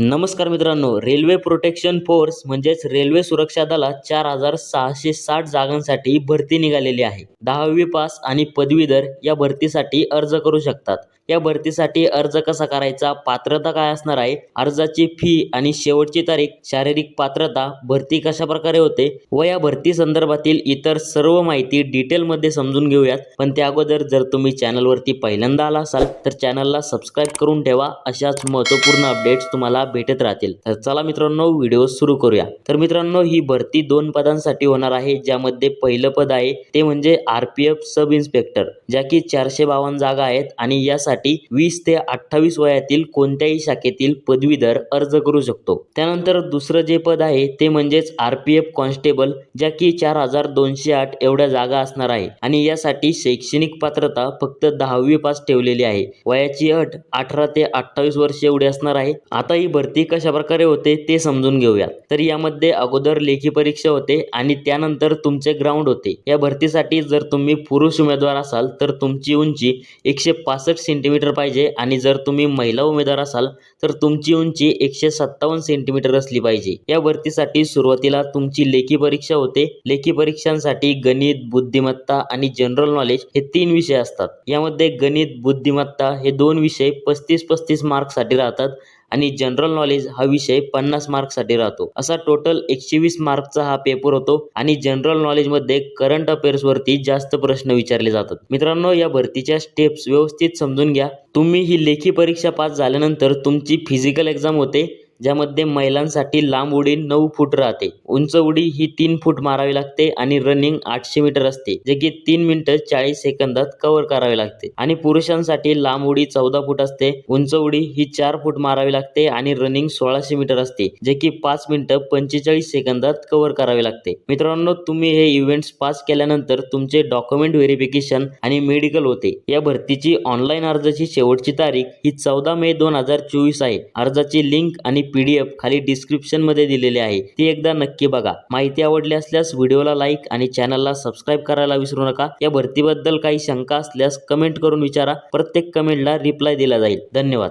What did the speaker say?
नमस्कार मित्रांनो railway protection force म्हणजेच रेल्वे सुरक्षा दलात चार हजार सहाशे साठ जागांसाठी भरती निघालेली आहे. दहावी पास आणि पदवीधर या भरतीसाठी अर्ज करू शकतात. या भरतीसाठी अर्ज कसा करायचा? पात्रता काय असणार आहे? अर्जाची फी आणि शेवटची तारीख शारीरिक पात्रता भरती कशा प्रकारे होते? व या भरती संदर्भातील इतर सर्व माहिती डिटेलमध्ये समजून घेऊयात. पण त्या अगोदर जर तुम्ही चॅनलवरती पहिल्यांदा आला असाल तर चॅनलला सबस्क्राईब करून ठेवा. अशाच महत्त्वपूर्ण अपडेट्स तुम्हाला भेटत राहतील. तर चला मित्रांनो व्हिडिओ सुरू करूया. तर मित्रांनो ही भरती दोन पदांसाठी होणार आहे ज्यामध्ये पहिलं पद आहे ते म्हणजे R P F sub inspector ज्या की चारशे बावन्न जागा आहेत आणि यासाठी वीस ते अठ्ठावीस वयातील कोणत्याही शाखेतील पदवीधर अर्ज करू शकतो. त्यानंतर दुसरं जे पद आहे ते म्हणजेच आर पी एफ कॉन्स्टेबल ज्या की चार हजार दोनशे आठ एवढ्या जागा असणार आहे. आणि यासाठी शैक्षणिक पात्रता फक्त दहावी पास ठेवलेली आहे. वयाची अट अठरा ते अठ्ठावीस वर्ष एवढी असणार आहे. आता ही भरती कशा प्रकारे होते ते समजून घेऊया तर यामध्ये अगोदर लेखी परीक्षा होते आणि त्यानंतर तुमचे ग्राउंड होते. या भरतीसाठी जर तुम्ही पुरुष उमेदवार असाल तर तुमची उंची एकशे पासष्ट सेंटीमीटर पाहिजे. आणि जर तुम्ही महिला उमेदवार असाल तर तुमची उंची एकशे सत्तावन्न सेंटीमीटर असली पाहिजे. या भरतीसाठी सुरुवातीला तुमची लेखी परीक्षा होते. लेखी परीक्षांसाठी गणित बुद्धिमत्ता आणि जनरल नॉलेज हे तीन विषय असतात. यामध्ये गणित बुद्धिमत्ता हे दोन विषय पस्तीस पस्तीस मार्कसाठी राहतात. आणि जनरल नॉलेज हा विषय पन्नास मार्कसाठी राहतो. असा टोटल एकशे वीस मार्कचा हा पेपर होतो आणि जनरल नॉलेजमध्ये करंट अफेअर्सवरती जास्त प्रश्न विचारले जातात. मित्रांनो या भरतीच्या स्टेप्स व्यवस्थित समजून घ्या. तुम्ही ही लेखी परीक्षा पास झाल्यानंतर तुमची फिजिकल एक्झाम होते. ज्यामध्ये महिलांसाठी लांब उडी नऊ फूट राहते. उंच उडी ही तीन फूट मारावी लागते आणि रनिंग आठशे मीटर असते जे की तीन मिनिटं चाळीस सेकंदात कव्हर करावे लागते. आणि पुरुषांसाठी लांब उडी चौदा फूट असते उंच उडी ही चार फूट मारावी लागते आणि रनिंग सोळाशे मीटर असते जे की पाच मिनिटं पंचेचाळीस सेकंदात कव्हर करावे लागते. मित्रांनो तुम्ही हे इव्हेंट्स पास केल्यानंतर तुमचे डॉक्युमेंट व्हेरिफिकेशन आणि मेडिकल होते. या भरतीची ऑनलाईन अर्जाची शेवटची तारीख ही चौदा मे दोन हजार चोवीस आहे. अर्जाची लिंक आणि पीडीएफ खाली डिस्क्रिप्शनमध्ये आहे. ती एकदा नक्की बघा. माहिती आवडली असल्यास व्हिडिओला लाईक आणि चॅनलला सबस्क्राईब करायला विसरू नका. या भरतीबद्दल काही शंका असल्यास कमेंट करून विचारा. प्रत्येक कमेंटला रिप्लाय दिला जाईल. धन्यवाद.